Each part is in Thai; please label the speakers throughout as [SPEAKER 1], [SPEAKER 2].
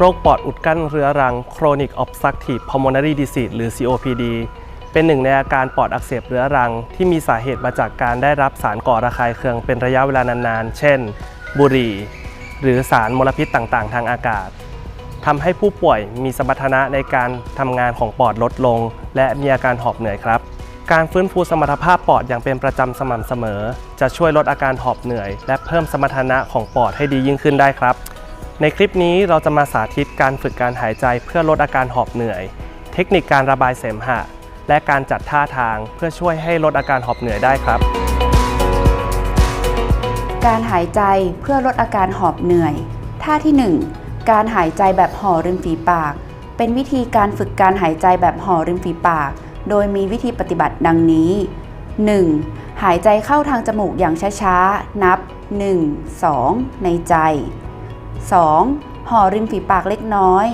[SPEAKER 1] โรคปอดอุดกั้นเรื้อรัง Chronic Obstructive Pulmonary Disease หรือ COPD เป็นหนึ่งในอาการปอดอักเสบเรื้อรัง ที่มีสาเหตุมาจากการได้รับสารก่อระคายเคืองเป็นระยะเวลานานๆ เช่น บุหรี่ หรือสารมลพิษต่างๆ ทางอากาศทำให้ผู้ป่วยมีสมรรถนะในการทำงานของปอดลดลง และมีอาการหอบเหนื่อยครับ การฟื้นฟูสมรรถภาพปอดอย่างเป็นประจำสม่ำเสมอ จะช่วยลดอาการหอบเหนื่อย และเพิ่มสมรรถนะของปอดให้ดียิ่งขึ้นได้ครับ ในคลิปนี้เราจะมาสาธิตการฝึกการหายใจเพื่อลดอาการหอบเหนื่อย เทคนิคการระบายเสมหะ และการจัดท่าทางเพื่อช่วยให้ลดอาการหอบเหนื่อยได้ครับ
[SPEAKER 2] การหายใจเพื่อลดอาการหอบเหนื่อย ท่าที่ 1 การหายใจแบบห่อริมฝีปาก เป็นวิธีการฝึกการหายใจแบบห่อริมฝีปาก โดยมีวิธีปฏิบัติดังนี้ 1. หายใจเข้าทางจมูกอย่างช้าๆ นับ 1 2 ในใจ 2. ห่อริมฝีปากเล็กน้อย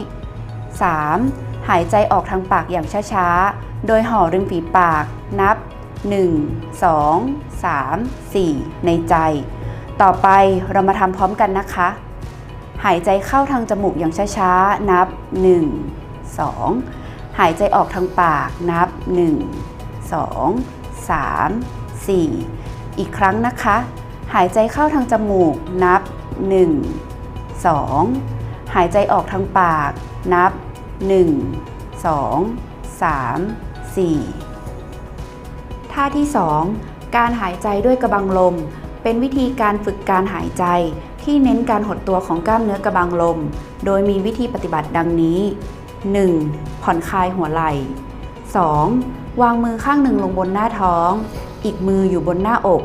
[SPEAKER 2] 3. หายใจออกทางปากอย่างช้าๆ โดยห่อริมฝีปากนับ 1 2 3 4 ในใจ ต่อไปเรามาทำพร้อมกันนะคะ หายใจเข้าทางจมูกอย่างช้าๆ นับ 1 2 หายใจออกทางปากนับ 1 2 3 4 อีกครั้งนะคะ หายใจเข้าทางจมูกนับ 1 2 หายใจออกทางปากนับ 1 2 3 4 ท่าที่ 2 การหายใจด้วยกระบังลม เป็นวิธีการฝึกการหายใจที่เน้นการหดตัวของกล้ามเนื้อกระบังลม โดยมีวิธีปฏิบัติดังนี้ 1. ผ่อนคลายหัวไหล่ 2. วางมือข้างหนึ่งลงบนหน้าท้อง อีกมืออยู่บนหน้าอก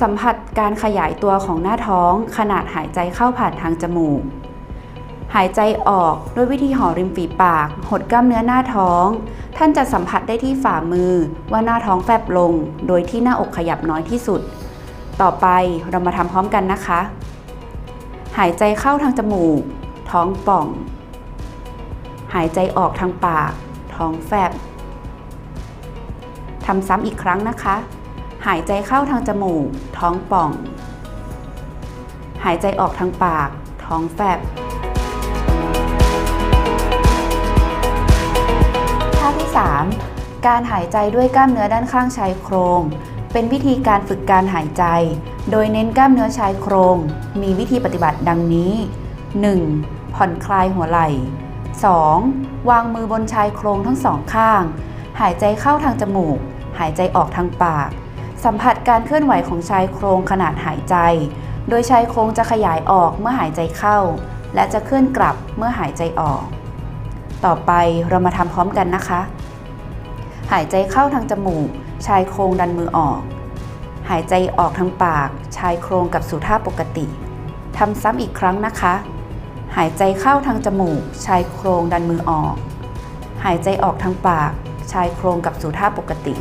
[SPEAKER 2] สัมผัสการขยายตัวของหน้าท้องขนาดหายใจเข้าผ่านทางจมูก หายใจออกด้วยวิธีห่อริมฝีปาก หดกล้ามเนื้อหน้าท้อง ท่านจะสัมผัสได้ที่ฝ่ามือว่าหน้าท้องแฟบลง โดยที่หน้าอกขยับน้อยที่สุด ต่อไปเรามาทำพร้อมกันนะคะ หายใจเข้าทางจมูก ท้องป่อง หายใจออกทางปาก ท้องแฟบทำซ้ำอีกครั้งนะคะ หายใจเข้าทางจมูก ท้องป่อง หายใจออกทางปาก ท้องแฟบท่าที่ 3 การหายใจด้วยกล้ามเนื้อด้านข้างชายโครง เป็นวิธีการฝึกการหายใจ โดยเน้นกล้ามเนื้อชายโครง มีวิธีปฏิบัติดังนี้ 1. ผ่อนคลายหัวไหล่ 2. วางมือบนชายโครงทั้งสองข้าง หายใจเข้าทางจมูก หายใจออกทางปาก สัมผัสการเคลื่อนไหวของชายโครงขนาดหายใจ โดยชายโครงจะขยายออกเมื่อหายใจเข้า และจะเคลื่อนกลับเมื่อหายใจออก ต่อไปเรามาทำพร้อมกันนะคะ หายใจเข้าทางจมูก ชายโครงดันมือออก หายใจออกทางปาก ชายโครงกลับสู่ท่าปกติทำซ้ำอีกครั้งนะคะ หายใจเข้าทางจมูก ชายโครงดันมือออก หายใจออกทางปาก ชายโครงกลับสู่ท่าปกติ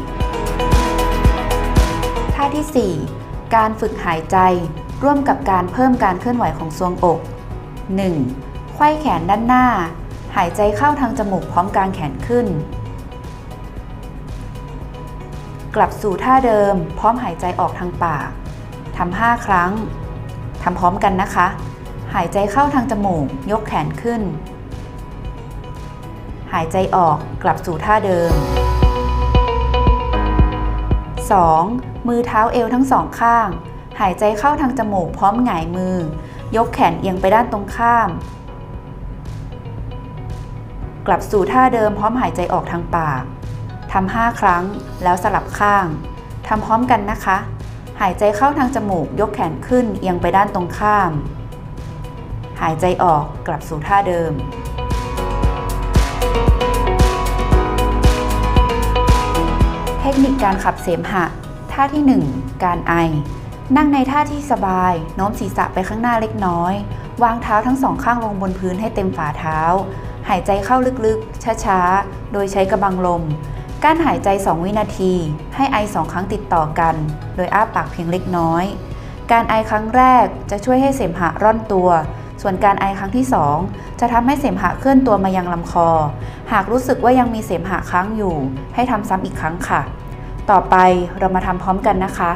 [SPEAKER 2] ท่าที่ 4 การฝึกหายใจ ร่วมกับการเพิ่มการเคลื่อนไหวของทรวงอก 1. ไขว้แขนด้านหน้า หายใจเข้าทางจมูกพร้อมกางแขนขึ้น กลับสู่ท่าเดิม พร้อมหายใจออกทางปากทำ5ครั้งทำพร้อมกันนะคะ หายใจเข้าทางจมูก ยกแขนขึ้น หายใจออกกลับสู่ท่าเดิม 2. มือเท้าเอวทั้งสองข้าง หายใจเข้าทางจมูกพร้อมหงายมือ ยกแขนเอียงไปด้านตรงข้าม กลับสู่ท่าเดิมพร้อมหายใจออกทางปากทำ5ครั้งแล้วสลับข้างทำพร้อมกันนะคะ หายใจเข้าทางจมูก ยกแขนขึ้นเอียงไปด้านตรงข้าม หายใจออกกลับสู่ท่าเดิมเทคนิคการขับเสมหะ ท่าที่ 1 การไอ นั่งในท่าที่สบาย โน้มศีรษะไปข้างหน้าเล็กน้อย วางเท้าทั้งสองข้างลงบนพื้นให้เต็มฝ่าเท้า หายใจเข้าลึกๆ ช้าๆ โดยใช้กระบังลม การหายใจ 2 วินาที ให้ไอ2ครั้งติดต่อกัน โดยอ้าปากเพียงเล็กน้อย การไอครั้งแรกจะช่วยให้เสมหะร่อนตัว ส่วนการไอครั้งที่ 2 จะทำให้เสมหะเคลื่อนตัวมายังลำคอ หากรู้สึกว่ายังมีเสมหะค้างอยู่ ให้ทำซ้ำอีกครั้งค่ะ ต่อไปเรามาทำพร้อมกันนะคะ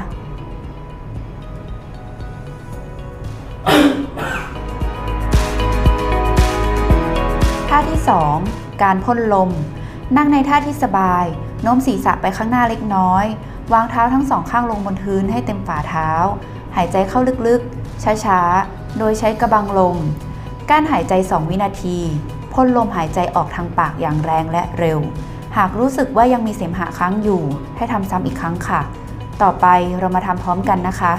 [SPEAKER 2] ท่าที่ 2 การพ่นลม นั่งในท่าที่สบาย โน้มศีรษะไปข้างหน้าเล็กน้อย วางเท้าทั้งสองข้างลงบนพื้นให้เต็มฝ่าเท้า หายใจเข้าลึกๆ ช้าๆ โดยใช้กระบังลม การหายใจ 2 วินาที พ่นลมหายใจออกทางปากอย่างแรงและเร็ว หากรู้สึกว่ายังมีเสมหะค้างอยู่ ให้ทำซ้ำอีกครั้งค่ะ ต่อไปเรามาทำพร้อมกันนะคะ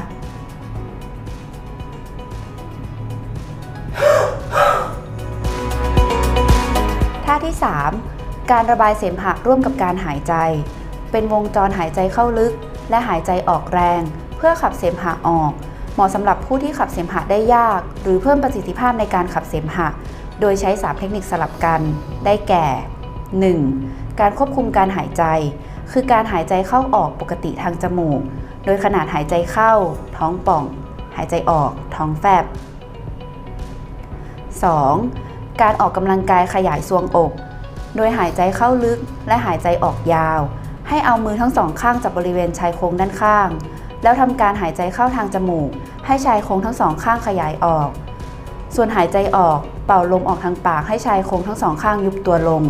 [SPEAKER 2] ท่าที่ 3 การระบายเสมหะร่วมกับการหายใจ เป็นวงจรหายใจเข้าลึก และหายใจออกแรง เพื่อขับเสมหะออก เหมาะสำหรับผู้ที่ขับเสมหะได้ยาก หรือเพิ่มประสิทธิภาพในการขับเสมหะ โดยใช้3เทคนิคสลับกัน ได้แก่ 1. การควบคุมการหายใจ คือการหายใจเข้าออกปกติทางจมูก โดยขนาดหายใจเข้า ท้องป่อง หายใจออก ท้องแฟบ 2. การออกกำลังกายขยายทรวงอก โดยหายใจเข้าลึกและหายใจออกยาว ให้เอามือทั้งสองข้างจับบริเวณชายโครงด้านข้าง แล้วทำการหายใจเข้าทางจมูก ให้ชายโครงทั้งสองข้างขยายออก ส่วนหายใจออกเป่าลมออกทางปากให้ชายโครงทั้งสองข้างยุบตัวลง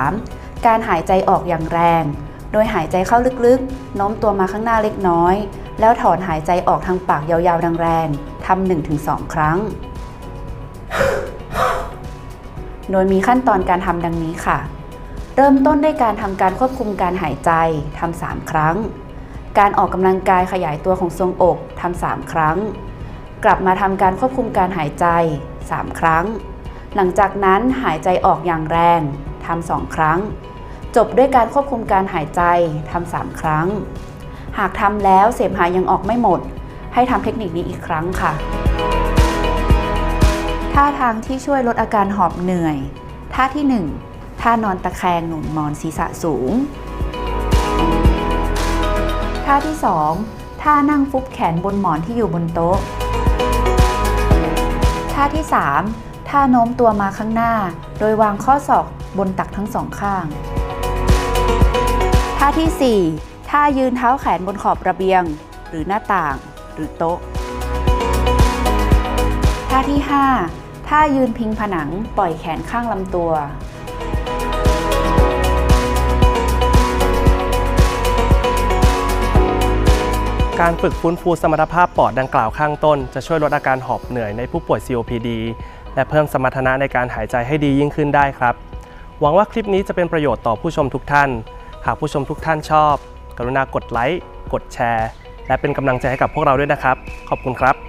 [SPEAKER 2] 3. การหายใจออกอย่างแรง โดยหายใจเข้าลึกๆ โน้มตัวมาข้างหน้าเล็กน้อย แล้วถอนหายใจออกทางปากยาวๆแรงๆทำ1-2 ครั้ง โดยมีขั้นตอนการทำดังนี้ค่ะ เริ่มต้นด้วยการทำการควบคุมการหายใจทำ3ครั้ง การออกกำลังกายขยายตัวของทรวงอกทำ3ครั้ง กลับมาทำการควบคุมการหายใจ 3 ครั้งหลังจากนั้นหายใจออกอย่างแรง ทำสองครั้ง จบด้วยการควบคุมการหายใจทำสามครั้ง หากทำแล้วเสมหะยังออกไม่หมด ให้ทำเทคนิคนี้อีกครั้งค่ะ ท่าทางที่ช่วยลดอาการหอบเหนื่อย ท่าที่ 1 ท่านอนตะแคงหนุนหมอนศีรษะสูง ท่าที่ 2 ท่านั่งฟุบแขนบนหมอนที่อยู่บนโต๊ะ ท่าที่ 3ท่าโน้มตัวมาข้างหน้า โดยวางข้อศอก บนตักทั้งสองข้าง ท่าทีสี่ 4 ท่ายืนเท้าแขนบนขอบระเบียง หรือหน้าต่าง หรือโต๊ะ ท่าที่ 5 ท่ายืนพิงผนังปล่อยแขนข้างลำตัว
[SPEAKER 1] การฝึกฟื้นฟูสมรรถภาพปอดดังกล่าวข้างต้น จะช่วยลดอาการหอบเหนื่อยในผู้ป่วย COPD และเพิ่มสมรรถนะในการหายใจให้ดียิ่งขึ้นได้ครับ หวังว่าคลิปนี้จะเป็นประโยชน์ต่อผู้ชมทุกท่าน หากผู้ชมทุกท่านชอบ กรุณากดไลค์ กดแชร์ และเป็นกำลังใจให้กับพวกเราด้วยนะครับ ขอบคุณครับ